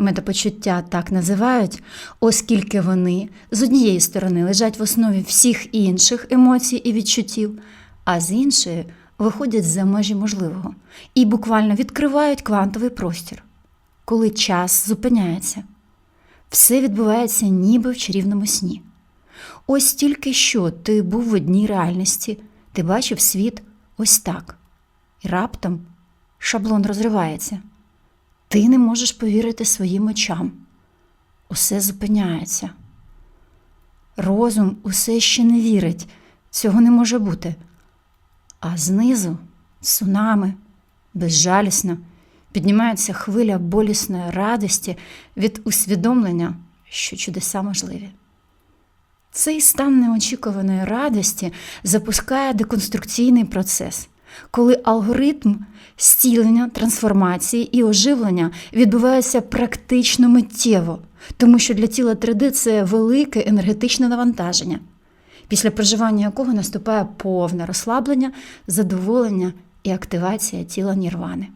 Метапочуття так називають, оскільки вони з однієї сторони лежать в основі всіх інших емоцій і відчуттів, а з іншої виходять за межі можливого і буквально відкривають квантовий простір, коли час зупиняється. Все відбувається ніби в чарівному сні. Ось тільки що ти був в одній реальності, ти бачив світ ось так. І раптом шаблон розривається. Ти не можеш повірити своїм очам. Усе зупиняється. Розум усе ще не вірить, цього не може бути. А знизу цунами, безжалісно, піднімається хвиля болісної радості від усвідомлення, що чудеса можливі. Цей стан неочікуваної радості запускає деконструкційний процес, коли алгоритм зцілення, трансформації і оживлення відбувається практично миттєво, тому що для тіла 3D це велике енергетичне навантаження, після проживання якого наступає повне розслаблення, задоволення і активація тіла нірвани.